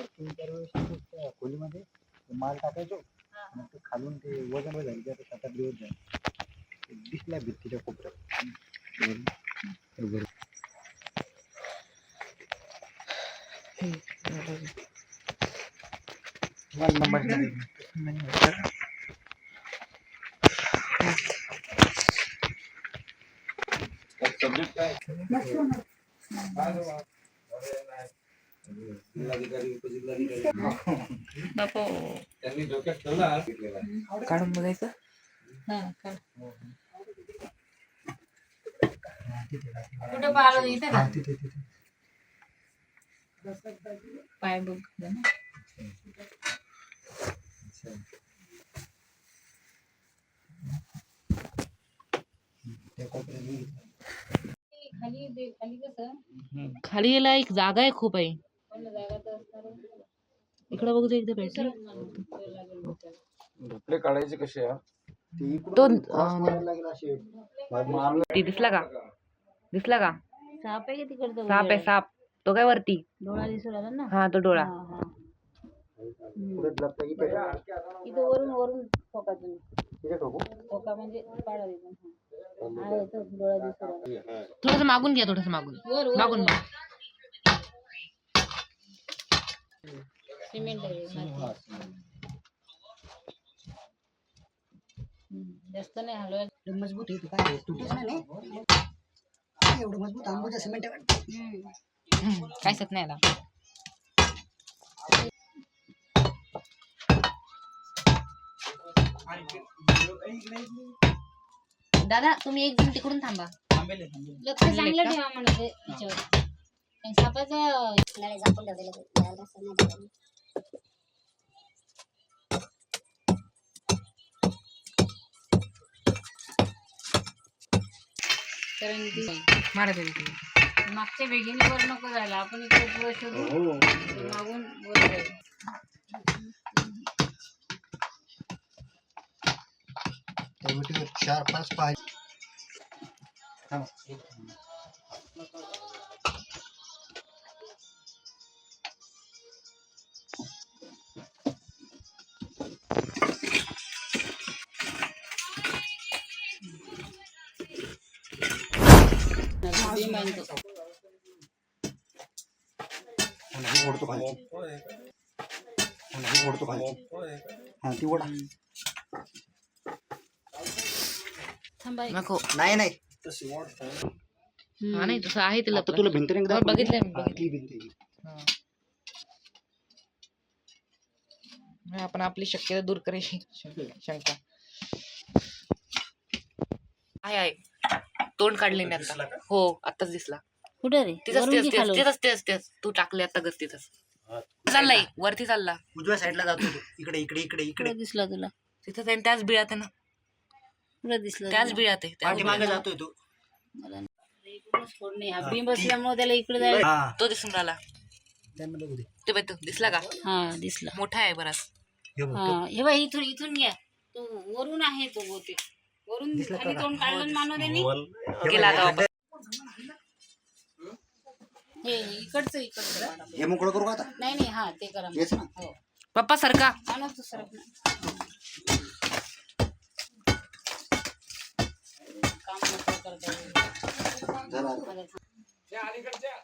तर तीन चार वेळेस तिथे त्या खोलीमध्ये ते माल टाकायचो मग ते खालून ते वजन वगैरे झाले आता सात आठ दिवस झाले ते दिसला भित्तीच्या कोपऱ्यात. बरोबर. मला नंबर नाही. नको काढून बघायचं हा काढ. कुठं पाहिलं इथे हा, तिथे तिथे पाय बघ ना. त्या कोपऱ्यात खाली दे- खाली कसं खाली याला एक जागा आहे खूप आहे पण जागा तर असणार इकडे बघू दे एकदा भेटली. ढोपळे काढायचे कसे हा? ते इकडून तो cross अं, मारायला लागला असे ती दिसला का? दिसला का? साप आहे का तिकडचं साप आहे साप. तो काय वरती? डोळा दिसू लागला ना? हा तो डोळा. हा, हा. पुढे लपला की त्याच्या- इथं वरून वरून ठोका तुम्ही. तिथे ठोकू? ठोका म्हणजे पाडा तिथून हा. हा, इथं डोळा दिसू लागला. थोडस मागून घ्या थोडस मागून. वर वर मागून वर. माग. सिमेंट आहे जास्त नाही मजबूत आहे काय तुटूच नाही एवढं मजबूत? सिमेंट सत नाही आला. दादा तुम्ही एक जण तिकडून थांबा. लक्ष चांगलं ठेवा म्हणा ते याच्यावर. आणि सापाचं कारण की मागच्या बेगिनी वर नको जायला. आपण इकडे पुढे शोधू ते मागून वर जाईल चार पाच पाय ओढतो खालची ओढतो खालची हा ती ओढा. नको. नाही नाही. हा नाही तसं आहे ते आता लपलं तुला भिंत हो, बघितलंय मी, बघितलंय. भिंत आहे. हा. नाही, आपण आपली शक्यता दूर करायची शंका. आहे आहे तोंड काढले मी आता. हो आताच दिसला. कुठे रे? तिथंच वरून की तेच खालून? तेच तेच तेच. तू टाकले आता गस तिथंच चाललाय? वरती चालला. उजव्या साईडला जातो तो. इकडे इकडे इकडे इकडे. कुठे दिसला तुला? तिथं त्यां- त्याच बिळात आहे ना. कुठे दिसला त्याच तुला? बिळात आहे. त्या पाठीमागे उभ्या. जातोय तो. मला नाही. इकडूनच फोड नाही. हा बीम बसल्यामुळे त्याला इकडे जायला हा. तो दिसून राहिला. त्यांना बघू दे. ते बाई तो दिसला का? हा दिसला. मोठा आहे बराच. हे बघ हा हे बाई इथून इथून घ्या. तो वरून आहे तो बहुतेक. वरून खाली तोंड काढलं त्यांनी गेला. हे इकडचं इकडचं. काढा. हे मोकळं करू का आता? नाही नाही हा ते करा हेच ना. हो. पप्पा सारखा हा ना तू सरक ना. काम नको करता. येईल. झाला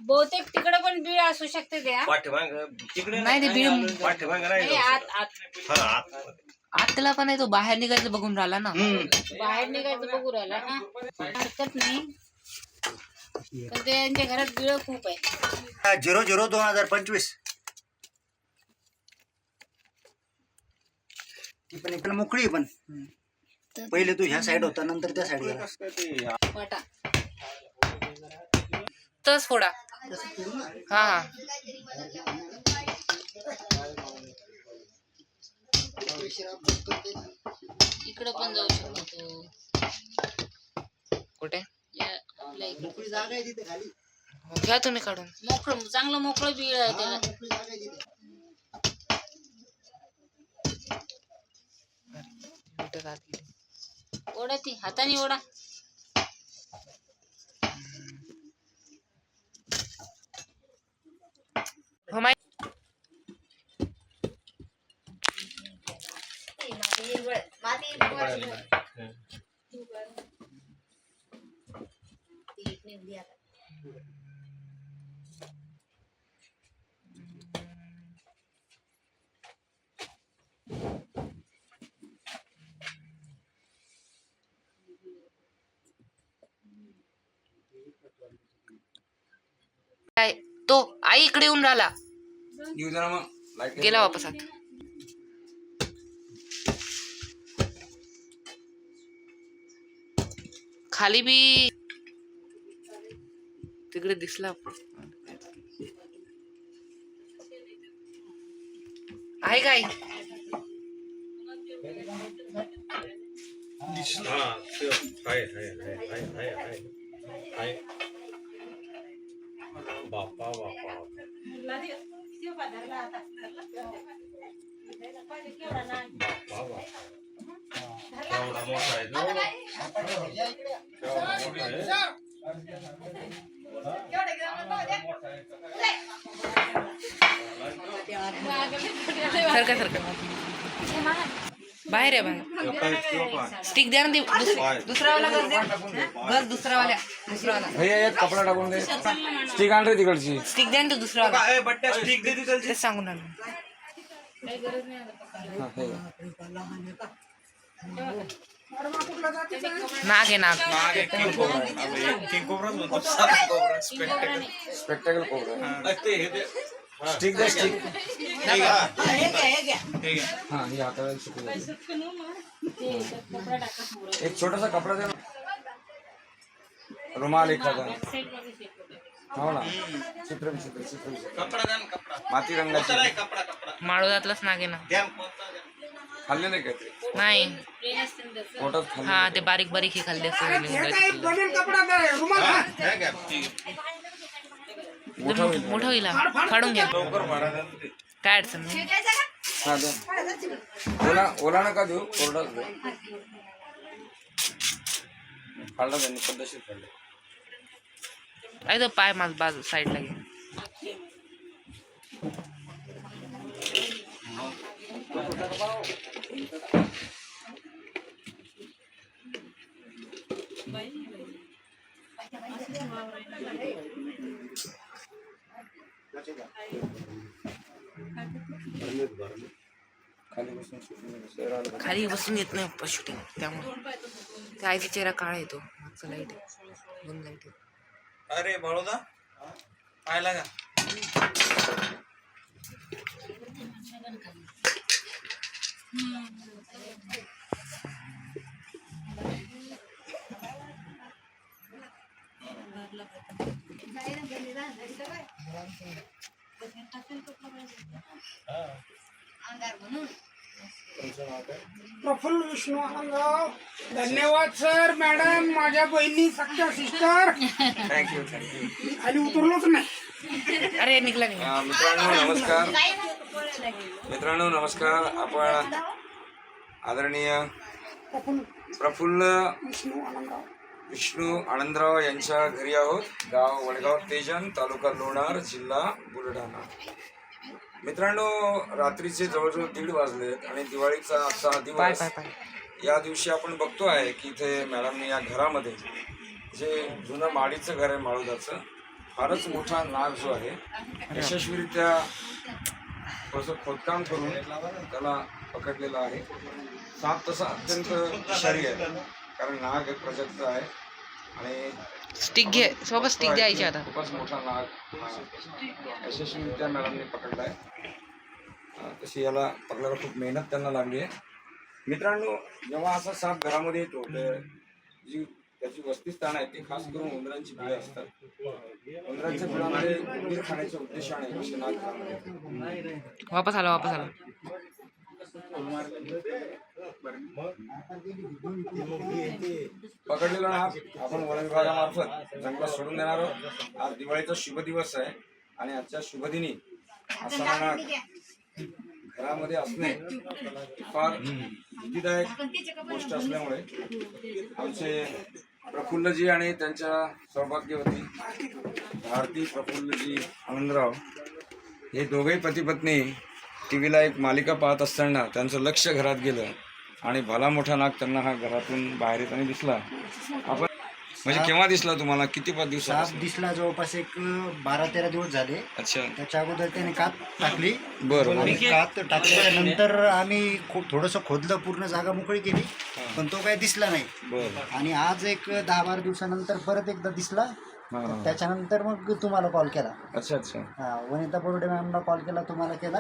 बहुतेक तिकडे पण बीळ असू शकते त्या पाठीमाग तिकडे नाही ते बीळ पाठीमाग नाही नाही, आत आत. हा, आत. आतला पण आहे तो बाहेर निघायचं बघून राहिला ना. बाहेर निघायचं बघू राहिला हा हरकत नाही. पण त्यांच्या घरात बिळ खूप आहे. झिरो झिरो दोन हजार पंचवीस. ती पण इकडे मोकळी आहे पण. पहिले तू ह्या साईड होता नंतर त्या साईड गेला. वाटा तस फोडा. हा हा. इकडे पण जाऊ शकतो. कुठे? इकडे. मोकळी जागा आहे तिथे खाली. घ्या तुम्ही काढून. मोकळं चांगलं मोकळं बिळ आहे त्याला. ओढा ती हाताने ओढा हो माहीत माती काय तो आई इकडे येऊन राहिला. येऊ दे ना मग. लाइट गेला वापस आत. खाली बी. तिकडे दिसला आहे काय? हा बापा बापा. बापा बापा केवढा मोठा आहे तो. केवढा मोठा आहे सारखा सारखा बाहेर आहे बाहेर तो काय तो काय? स्टिक द्या ना ती दुसरी दुसरावाला गज द्या गज दुसरावाल्या दुसरावाला भैया यात कपडा टाकून दे स्टिक आण रे तिकडची स्टिक द्या ना तो दुसरावाला काय बट्ट्या स्टिक दे तिथं तेच सांगून आलो हा, हे घे. नाग आहे नाग किंग कोबरा. आहे. अबे, किंग कोबराच म्हणतो. साधा कोबरा स्पेक्टेकल स्पेक्टेकल कोबरा. हे. स्टिक दे. स्टिक हे. हे. हा हे हाताला. एक छोटासा कपडा दे रुमाल एखादा हो ना. चित्र चित्र चित्र माती रंगाची. आहे कपडा कपडा. माळोदातलाच नाग आहे ना. खाल्ले नाही काय नाही। पोटात खाल्ले हा ते बारीक बारीक हे खाल्ले असते हा, हे घ्या. ठीक आहे. मोठा होईल मोठं होईल हा. फाडून घ्या लवकर भरा द्या ना ते. काय अडचण नाही हा दे। ओला ओला नका देऊ कोरडाच दे। फाडला त्यांनी पद्धतशीर फाडलं आहे तो पाय माझ बाजू साईडला घे खाली बसून येत नाही शूटिंग त्यामुळे. त्या आईचा चेहरा काळा येतो. मागचं लाइट दोन लाइट अरे बळोदा. पाहिला का प्रफुल्ल विष्णू आनंदराव धन्यवाद सर मॅडम माझ्या बहिणी सख्या सिस्टर. थँक्यू थँक्यू खाली उतरलोच नाही. अरे निघला नाही. अं, मित्रांनो नमस्कार. मित्रांनो नमस्कार. आपण आदरणीय प्रफुल्ल. विष्णू आनंदराव. विष्णू आनंदराव यांच्या घरी आहोत गाव वडगाव तेजन तालुका लोणार जिल्हा बुलढाणा. मित्रांनो रात्रीचे जवळजवळ दीड वाजलेत आणि दिवाळीचा आजचा हा दिवस या दिवशी आपण बघतो आहे की इथे मॅडमने या घरामध्ये जे जुनं माडीचं घर आहे माळुदाचं फारच मोठा नाग जो आहे यशस्वीरित्या थोडंसं खोदकाम करून त्याला पकडलेला आहे. साप तसा अत्यंत विषारी आहे कारण नाग एक प्रजातीचा आहे आणि स्टिक घे सोबत स्टिक द्यायची आता. खूपच मोठा नाग यशस्वीरित्या मॅडमने पकडलाय. अं, तशी याला पकडायला खूप मेहनत त्यांना लागली आहे. मित्रांनो जेव्हा असा साप घरामध्ये येतो तर जी त्याची वस्तीस्थान आहे ते खास करून उंदरांची बिळे असतात. उंदरांच्या बिळामध्ये उंदीर खाण्याच्या उद्देशाने. वापस आला वापस आला. पकडलेला नाग आपण वन विभागामार्फत जंगलात सोडून देणार आहोत. आज दिवाळीचा शुभ दिवस आहे आणि आजच्या शुभदिनी असा हा नाग घरामध्ये असणे फार भीतीदायक गोष्ट असल्यामुळे आमचे प्रफुल्लजी आणि त्यांच्या सौभाग्यवती भारती प्रफुल्लजी आनंदराव हे दोघेही पती पत्नी टी व्हीला एक मालिका पाहत असताना त्यांचं लक्ष घरात गेलं आणि भला मोठा नाग त्यांना हा घरातून बाहेर येताना दिसला. आपण म्हणजे केव्हा दिसला तुम्हाला? किती पाच साप दिवसापासून दिसला जवळपास एक बारा तेरा दिवस झाले. अच्छा. त्याच्या अगोदर त्याने कात टाकली. बरं आणि कात टाकल्याच्या नंतर आम्ही खूप थोडंसं खोदलं पूर्ण जागा मोकळी केली. पण तो काही दिसला नाही. बरं. आणि आज एक दहा बारा दिवसानंतर परत एकदा दिसला. हा, हा. त्याच्यानंतर मग तुम्हाला कॉल केला. अच्छा अच्छा. हा वनिता बोर्डे मॅमला कॉल केला तुम्हाला केला.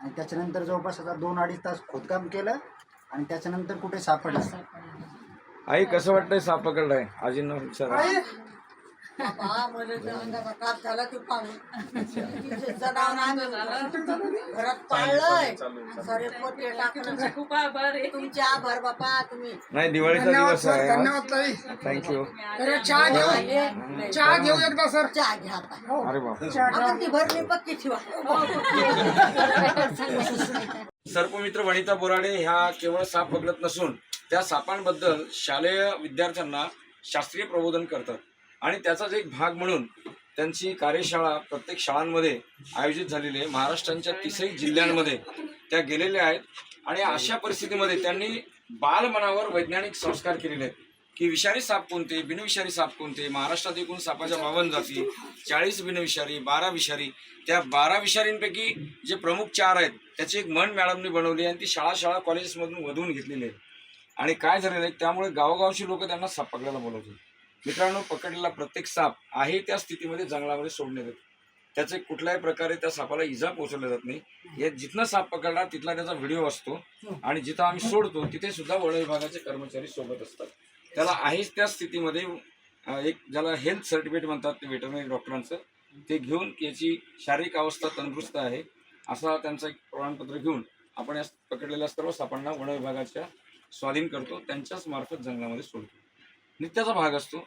आणि त्याच्यानंतर जवळपास आता दोन अडीच तास खोदकाम केलं. आणि त्याच्यानंतर कुठे सापडला. आई कसं वाटतंय साप पकडलाय? आजींना विचारा. घरात पाळलंय. सारे पोते टाकलं. खूप आभार तुमचे आभार बापा तुम्ही. नाही दिवाळीचा धन्यवाद दिवस सर आहे. धन्यवाद ताई. थँक्यू चहा घेऊ. चहा घेऊ एकदा सर? चहा घ्या आता. अरे बाप आता ती भरणी पक्की ठेवा. सर्पमित्र वनिता बोराडे ह्या केवळ साप पकडत नसून त्या सापांबद्दल शालेय विद्यार्थ्यांना शास्त्रीय प्रबोधन करतात. आणि त्याचाच एक भाग म्हणून त्यांची कार्यशाळा प्रत्येक शाळांमध्ये आयोजित झालेली आहे. महाराष्ट्रांच्या तिसही जिल्ह्यांमध्ये त्या गेलेल्या आहेत. आणि अशा परिस्थितीमध्ये त्यांनी बालमनावर वैज्ञानिक संस्कार केलेले आहेत. की विषारी साप कोणते बिनविषारी साप कोणते महाराष्ट्रात एकूण सापाच्या बावन्न जाती चाळीस बिनविषारी बारा विषारी त्या बारा विषारींपैकी जे प्रमुख चार आहेत त्याची एक मन मॅडमने बनवली आणि ती शाळा शाळा कॉलेजेसमधून वधवून घेतलेली आहे. आणि काय झालेलं आहे त्यामुळे गावोगावची लोक त्यांना साप पकडायला बोलवतात. मित्रांनो पकडलेला प्रत्येक साप आहे त्या स्थितीमध्ये जंगलामध्ये सोडण्यात येतो. त्याचे कुठल्याही प्रकारे त्या सापाला इजा पोहोचवल्या जात नाही. हे जिथनं साप पकडला तिथला त्याचा व्हिडिओ असतो. आणि जिथं आम्ही सोडतो तिथे सुद्धा वन विभागाचे कर्मचारी सोबत असतात. त्याला आहेच त्या स्थितीमध्ये एक ज्याला हेल्थ सर्टिफिकेट म्हणतात ते व्हेटरनरी डॉक्टरांचं ते घेऊन याची शारीरिक अवस्था तंदुरुस्त आहे असा त्यांचं एक प्रमाणपत्र घेऊन आपण या पकडलेल्या सर्व सापांना वन विभागाच्या स्वाधीन करतो. त्यांच्याच मार्फत जंगलामध्ये सोडतो. नित्याचा भाग असतो.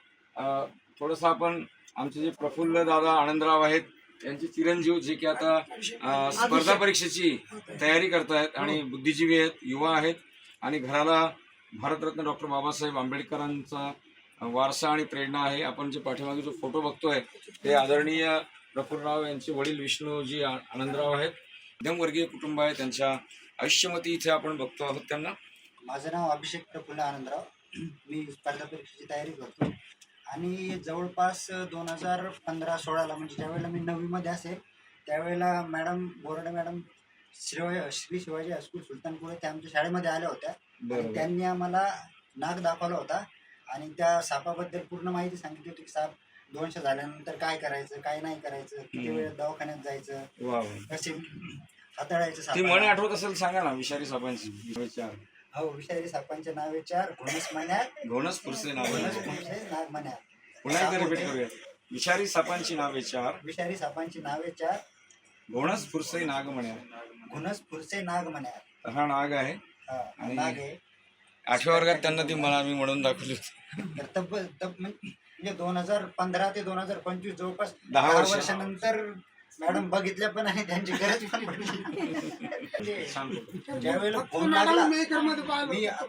थोडंसं आपण आमचे जे प्रफुल्ल दादा आनंदराव आहेत यांचे चिरंजीव जे की आता स्पर्धा परीक्षेची तयारी करतायत आणि बुद्धिजीवी आहेत युवा आहेत आणि घराला भारतरत्न डॉक्टर बाबासाहेब आंबेडकरांचा वारसा आणि प्रेरणा आहे. आपण जे पाठीमागे जो फोटो बघतोय ते आदरणीय प्रफुल्लराव यांचे वडील विष्णूजी आनंदराव आहेत. मध्यमवर्गीय कुटुंब आहे त्यांच्या आयुष्यमती इथे आपण बघतो आहोत त्यांना. माझं नाव अभिषेक प्रफुल्ल आनंदराव. मी स्पर्धा परीक्षेची तयारी करतो आणि जवळपास दोन हजार पंधरा सोळाला म्हणजे ज्यावेळेला मी नववीमध्ये असेल त्यावेळेला madam Borde madam Shivaji Shri Shivaji high school Sultanpure त्या आमच्या शाळेमध्ये आल्या होत्या त्यांनी आम्हाला नाग दाखवला होता आणि त्या सापाबद्दल पूर्ण माहिती सांगितली होती की साप दोनशे झाल्यानंतर काय करायचं काय नाही करायचं किती. वेळ दवाखान्यात जायचं. कसे हाताळायचं. आठवत असेल सांगा ना विषारी सापांची हो विषारी सापांचे नावे चार घोणस मण्यात घोणस पुरसे नाव घोणस पुरसे, नाग मण्यात पुन्हा एकदा रिपीट करूया विषारी सापांची नावे चार. विषारी सापांची नावे चार. घोणस पुरसे नाग म्हण्या. घुणस फुरसे नाग मण्यात हा नाग आहे. हा, आणि- नाग आहे. आठव्या वर्गात त्यांना ती मला मी म्हणून दाखवली होती. तर तब्बल तब म्हणजे दोन हजार पंधरा ते दोन हजार पंचवीस जवळपास दहा दहा वर्ष. वर्षानंतर मॅडम बघितल्या पण आणि त्यांची गरज पण पडली. ज्यावेळेला फोन लागला मी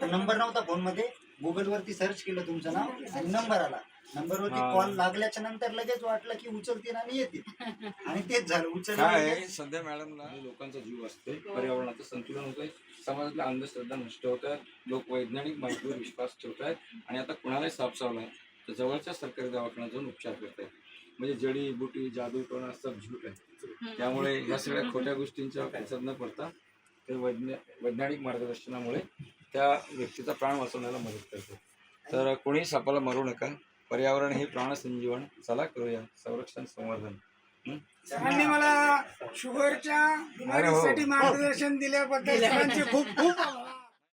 नंबर नव्हता फोनमध्ये गुगल वरती सर्च केलं तुमचं नाव आणि नंबर आला. नंबर वरती हा. कॉल लागल्याच्या नंतर लगेच वाटलं की उचलतील आणि येतील. आणि तेच झालं उचल आहे सध्या मॅडमला लोकांचा जीव असतोय पर्यावरणाचं संतुलन होतंय समाजातल्या अंधश्रद्धा नष्ट होत आहेत लोक वैज्ञानिक माहितीवर विश्वास ठेवत आहेत आणि आता कुणालाही साप चावलाय तर जवळच्या सरकारी दवाखान्यात जाऊन उपचार करत आहेत म्हणजे जडी बुटी जादू टोणा सब झूट आहे. त्यामुळे या सगळ्या खोट्या गोष्टींच्या फॅचात न पडता ते वैज्ञा वैज्ञानिक मार्गदर्शनामुळे त्या व्यक्तीचा प्राण वाचवण्याला मदत करते. तर कोणी सापाला मरू नका. पर्यावरण हे प्राणसंजीवन. चला करूया संरक्षण संवर्धन. हं? मला शुगरच्या बिमारीसाठी मार्गदर्शन दिल्याबद्दल सरांचे खूप खूप